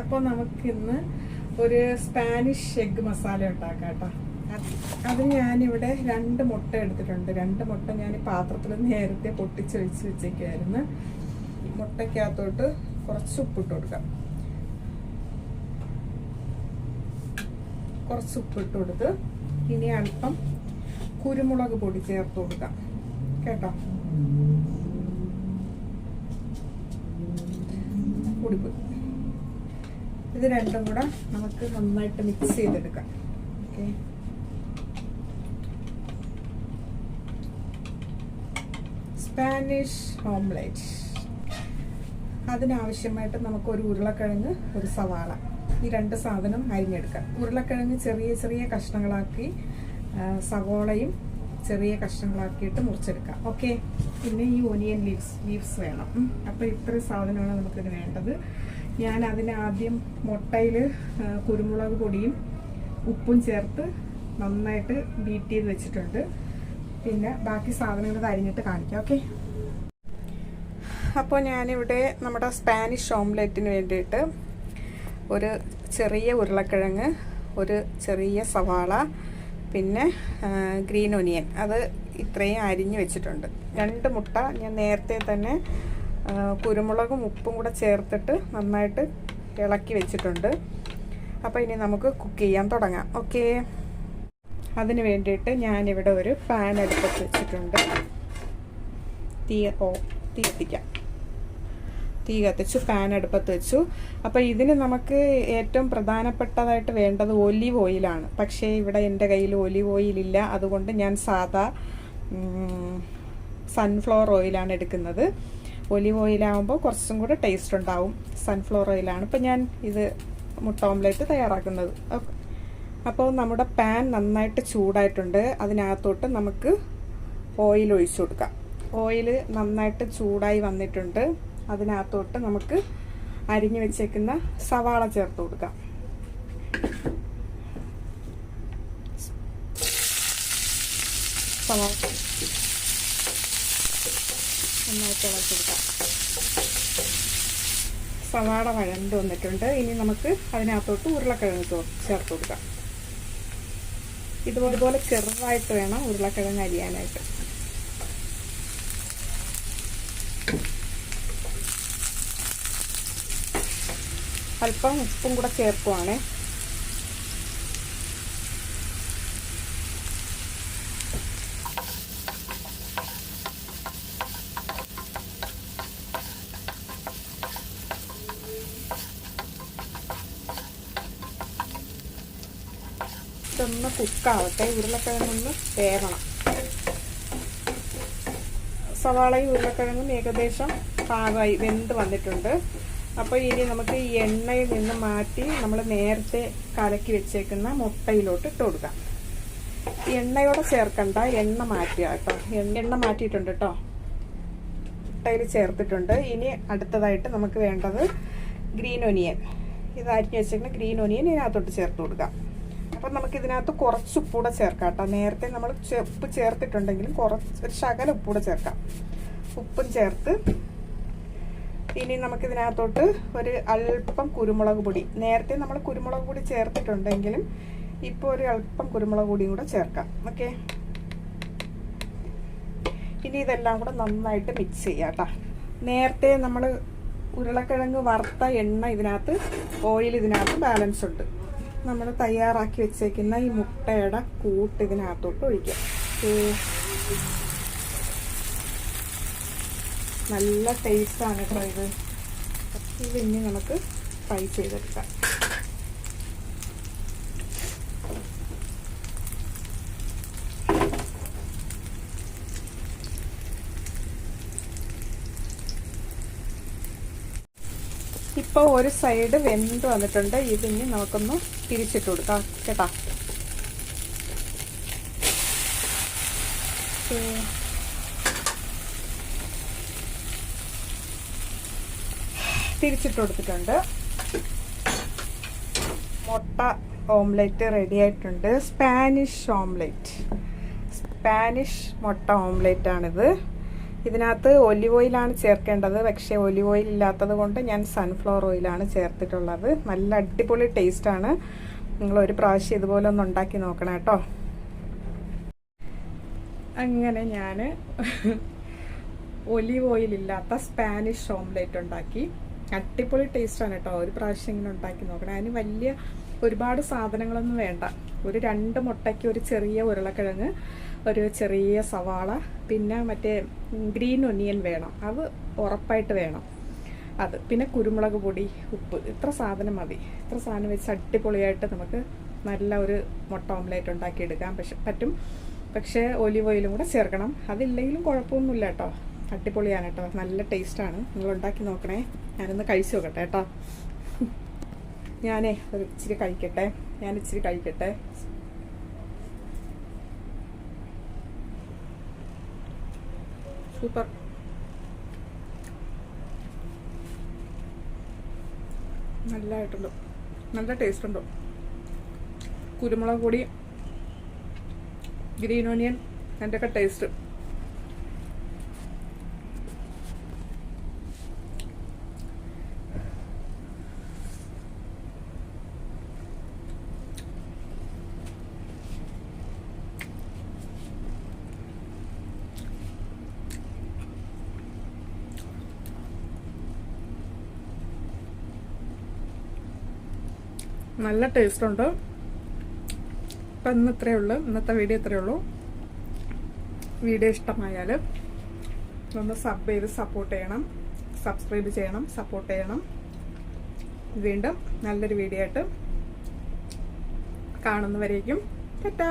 അപ്പോൾ നമുക്കിന്ന് ഒരു സ്പാനിഷ് എഗ് മസാല ഉണ്ടാക്കാം കേട്ടോ. അത് ഞാനിവിടെ രണ്ട് മുട്ട എടുത്തിട്ടുണ്ട്. രണ്ട് മുട്ട ഞാൻ പാത്രത്തിൽ നേരത്തെ പൊട്ടിച്ചൊഴിച്ച് വെച്ചേക്കായിരുന്നു മുട്ടയ്ക്കകത്തോട്ട് കുറച്ച് ഉപ്പിട്ട് കൊടുക്കാം. കുറച്ച് ഉപ്പിട്ട് കൊടുത്ത് ഇനി അല്പം കുരുമുളക് പൊടി ചേർത്ത് കൊടുക്കാം. കേട്ടോ? പൊടിപ്പ് ഇത് രണ്ടും കൂടെ നമുക്ക് നന്നായിട്ട് മിക്സ് ചെയ്തെടുക്കാം. ഓക്കെ സ്പാനിഷ് ഓംലേറ്റ് അതിനാവശ്യമായിട്ട് നമുക്ക് ഒരു ഉരുളക്കിഴങ്ങ് ഒരു സവാള. ഈ രണ്ട് സാധനം അരിഞ്ഞെടുക്കാം. ഉരുളക്കിഴങ്ങ് ചെറിയ ചെറിയ കഷ്ണങ്ങളാക്കി സവോളയും ചെറിയ കഷ്ണങ്ങളാക്കിയിട്ട് മുറിച്ചെടുക്കാം. ഓക്കെ പിന്നെ ഈ ഒനിയൻ ലീവ്സ് ലീവ്സ് വേണം. അപ്പോൾ ഇത്രയും സാധനമാണ് നമുക്കിത് വേണ്ടത്. ഞാൻ അതിന് ആദ്യം മുട്ടയിൽ കുരുമുളക് പൊടിയും ഉപ്പും ചേർത്ത് നന്നായിട്ട് ബീറ്റ് ചെയ്ത് വെച്ചിട്ടുണ്ട്. പിന്നെ ബാക്കി സാധനങ്ങൾ അരിഞ്ഞിട്ട് കാണിക്കാം ഓക്കെ? അപ്പോൾ ഞാനിവിടെ നമ്മുടെ സ്പാനിഷ് ഓംലെറ്റിന് വേണ്ടിയിട്ട് ഒരു ചെറിയ ഉരുളക്കിഴങ്ങ് ഒരു ചെറിയ സവാള പിന്നെ ഗ്രീൻ ഒനിയൻ. അത് ഇത്രയും അരിഞ്ഞ് വെച്ചിട്ടുണ്ട്. രണ്ട് മുട്ട ഞാൻ നേരത്തെ തന്നെ കുരുമുളകും ഉപ്പും കൂടെ ചേർത്തിട്ട് നന്നായിട്ട് ഇളക്കി വെച്ചിട്ടുണ്ട്. അപ്പോൾ ഇനി നമുക്ക് കുക്ക് ചെയ്യാൻ തുടങ്ങാം. ഓക്കെ. അതിന് വേണ്ടിയിട്ട് ഞാനിവിടെ ഒരു പാൻ അടുപ്പത്ത് വെച്ചിട്ടുണ്ട്. തീ ഓ തീ കത്തിക്കാം. തീ കത്തിച്ചു പാൻ അടുപ്പത്ത് വെച്ചു. അപ്പോൾ ഇതിന് നമുക്ക് ഏറ്റവും പ്രധാനപ്പെട്ടതായിട്ട് വേണ്ടത് ഒലിവ് ഓയിലാണ്. പക്ഷേ ഇവിടെ എന്റെ കയ്യിൽ ഒലിവ് ഓയിലില്ല. അതുകൊണ്ട് ഞാൻ സാധാ സൺഫ്ലവർ ഓയിലാണ് എടുക്കുന്നത്. ഒലിവ് ഓയിലാകുമ്പോൾ കുറച്ചും കൂടെ ടേസ്റ്റ് ഉണ്ടാവും. സൺഫ്ലവർ ഓയിലാണ് ഇപ്പം ഞാൻ ഇത് മുട്ട ഓംലെറ്റ് തയ്യാറാക്കുന്നത്. അപ്പോൾ നമ്മുടെ പാൻ നന്നായിട്ട് ചൂടായിട്ടുണ്ട്. അതിനകത്തോട്ട് നമുക്ക് ഓയിൽ ഒഴിച്ചു കൊടുക്കാം. ഓയിൽ നന്നായിട്ട് ചൂടായി വന്നിട്ടുണ്ട്. അതിനകത്തോട്ട് നമുക്ക് അരിഞ്ഞു വെച്ചേക്കുന്ന സവാള ചേർത്ത് കൊടുക്കാം. സവാള നന്നായിട്ട് ഇളക്കി സവാള വഴണ്ട് വന്നിട്ടുണ്ട്. ഇനി നമുക്ക് അതിനകത്തോട്ട് ഉരുളക്കിഴങ്ങ് ചേർത്ത് കൊടുക്കാം. ഇതുപോലെ ചെറുതായിട്ട് വേണം ഉരുളക്കിഴങ്ങ് അരിയാനായിട്ട്. അല്പം ഉപ്പും കൂടെ ചേർക്കുവാണേ. ഇതൊന്ന് കുക്കാവട്ടെ. ഉരുളക്കിഴങ്ങൊന്ന് വേവണം. സവാളയും ഉരുളക്കിഴങ്ങും ഏകദേശം പാകമായി വെന്ത് വന്നിട്ടുണ്ട്. അപ്പോൾ ഇനി നമുക്ക് ഈ എണ്ണയിൽ നിന്ന് മാറ്റി നമ്മൾ നേരത്തെ കലക്കി വെച്ചേക്കുന്ന മുട്ടയിലോട്ട് ഇട്ട് കൊടുക്കാം. എണ്ണയോടെ ചേർക്കണ്ട. എണ്ണ മാറ്റുക കേട്ടോ. എണ്ണ മാറ്റിയിട്ടുണ്ട് കേട്ടോ. മുട്ടയിൽ ചേർത്തിട്ടുണ്ട്. ഇനി അടുത്തതായിട്ട് നമുക്ക് വേണ്ടത് ഗ്രീൻ ഒനിയൻ. ഇത് അരിഞ്ഞ് വെച്ചേക്കുന്ന ഗ്രീൻ ഒനിയൻ ഇതിനകത്തോട്ട് ചേർത്ത് കൊടുക്കാം. അപ്പം നമുക്ക് ഇതിനകത്ത് കുറച്ച് ഉപ്പൂടെ ചേർക്കാം കേട്ടോ. നേരത്തെ നമ്മൾ ഉപ്പ് ചേർത്തിട്ടുണ്ടെങ്കിലും കുറച്ച് ഒരു ശകല ഉപ്പൂടെ ചേർക്കാം. ഉപ്പും ചേർത്ത് ഇനി നമുക്കിതിനകത്തോട്ട് ഒരു അല്പം കുരുമുളക് പൊടി. നേരത്തെ നമ്മൾ കുരുമുളക് പൊടി ചേർത്തിട്ടുണ്ടെങ്കിലും ഇപ്പോൾ ഒരു അല്പം കുരുമുളക് പൊടിയും കൂടെ ചേർക്കാം. ഓക്കെ? ഇനി ഇതെല്ലാം കൂടെ നന്നായിട്ട് മിക്സ് ചെയ്യാം കേട്ടോ. നേരത്തെ നമ്മൾ ഉരുളക്കിഴങ്ങ് വറുത്ത എണ്ണ ഇതിനകത്ത് ഓയിൽ ഇതിനകത്ത് ബാലൻസ് ഉണ്ട്. നമ്മൾ തയ്യാറാക്കി വെച്ചേക്കുന്ന ഈ മുട്ടയുടെ കൂട്ട് ഇതിനകത്തോട്ട് ഒഴിക്കാം. നല്ല ടേസ്റ്റാണ് കേട്ടോ ഇത്. ഇനി നമുക്ക് ഫ്രൈ ചെയ്തെടുക്കാം. ഇപ്പോൾ ഒരു സൈഡ് വെന്ത് വന്നിട്ടുണ്ട്. ഇതിന് നമുക്കൊന്ന് തിരിച്ചിട്ട് കൊടുക്കാം. കേട്ടാ. തിരിച്ചിട്ട് കൊടുത്തിട്ടുണ്ട്. മുട്ട ഓംലെറ്റ് റെഡി ആയിട്ടുണ്ട്. Spanish omelette. സ്പാനിഷ് മുട്ട ഓംലെറ്റ് ആണിത് ഇതിനകത്ത് ഒലിവ് ഓയിലാണ് ചേർക്കേണ്ടത്. പക്ഷേ ഒലിവ് ഓയിൽ ഇല്ലാത്തത് കൊണ്ട് ഞാൻ സൺഫ്ലവർ ഓയിലാണ് ചേർത്തിട്ടുള്ളത്. നല്ല അടിപൊളി ടേസ്റ്റാണ് നിങ്ങൾ ഒരു പ്രാവശ്യം ഇതുപോലെ ഒന്ന് ഉണ്ടാക്കി നോക്കണം കേട്ടോ. അങ്ങനെ ഞാൻ ഒലിവ് ഓയിൽ ഇല്ലാത്ത സ്പാനിഷ് ഓംലേറ്റ് ഉണ്ടാക്കി. അടിപൊളി ടേസ്റ്റാണ് കേട്ടോ. ഒരു പ്രാവശ്യം ഇങ്ങനെ ഉണ്ടാക്കി നോക്കണം. അതിന് വലിയ ഒരുപാട് സാധനങ്ങളൊന്നും വേണ്ട. ഒരു രണ്ട് മുട്ടയ്ക്ക് ഒരു ചെറിയ ഉരുളക്കിഴങ്ങ് ഒരു ചെറിയ സവാള പിന്നെ മറ്റേ ഗ്രീൻ ഒനിയൻ വേണം. അത് ഉറപ്പായിട്ട് വേണം. അത് പിന്നെ കുരുമുളക് പൊടി ഉപ്പ് ഇത്ര സാധനം മതി. ഇത്ര സാധനം വെച്ച് അടിപൊളിയായിട്ട് നമുക്ക് നല്ല ഒരു മുട്ട ഓംലേറ്റ് ഉണ്ടാക്കി എടുക്കാൻ പക്ഷെ പറ്റും. പക്ഷേ ഒലിവ് ഓയിലും കൂടെ ചേർക്കണം. അതില്ലെങ്കിലും കുഴപ്പമൊന്നുമില്ല കേട്ടോ. അടിപൊളിയാണ് കേട്ടോ. നല്ല ടേസ്റ്റാണ്. നിങ്ങൾ ഉണ്ടാക്കി നോക്കണേ. ഞാനൊന്ന് കഴിച്ചു നോക്കട്ടെ കേട്ടോ. ഞാനേ ഒരു ഇച്ചിരി കഴിക്കട്ടെ. ഞാൻ ഇച്ചിരി കഴിക്കട്ടെ. സൂപ്പർ നല്ലതായിട്ടുണ്ട് നല്ല ടേസ്റ്റ് ഉണ്ട് കുരുമുളക് പൊടി ഗ്രീൻ ഓണിയൻ എന്റെയൊക്കെ ടേസ്റ്റ് നല്ല ടേസ്റ്റ് ഉണ്ട് അപ്പം ഇന്ന് ഇത്രയേ ഉള്ളൂ. ഇന്നത്തെ വീഡിയോ ഇത്രയേ ഉള്ളൂ. വീഡിയോ ഇഷ്ടമായാൽ ഒന്ന് സബ് ചെയ്ത് സപ്പോർട്ട് ചെയ്യണം. സബ്സ്ക്രൈബ് ചെയ്യണം. സപ്പോർട്ട് ചെയ്യണം. വീണ്ടും നല്ലൊരു വീഡിയോ ആയിട്ട് കാണുന്നവരേക്കും. ടാറ്റാ.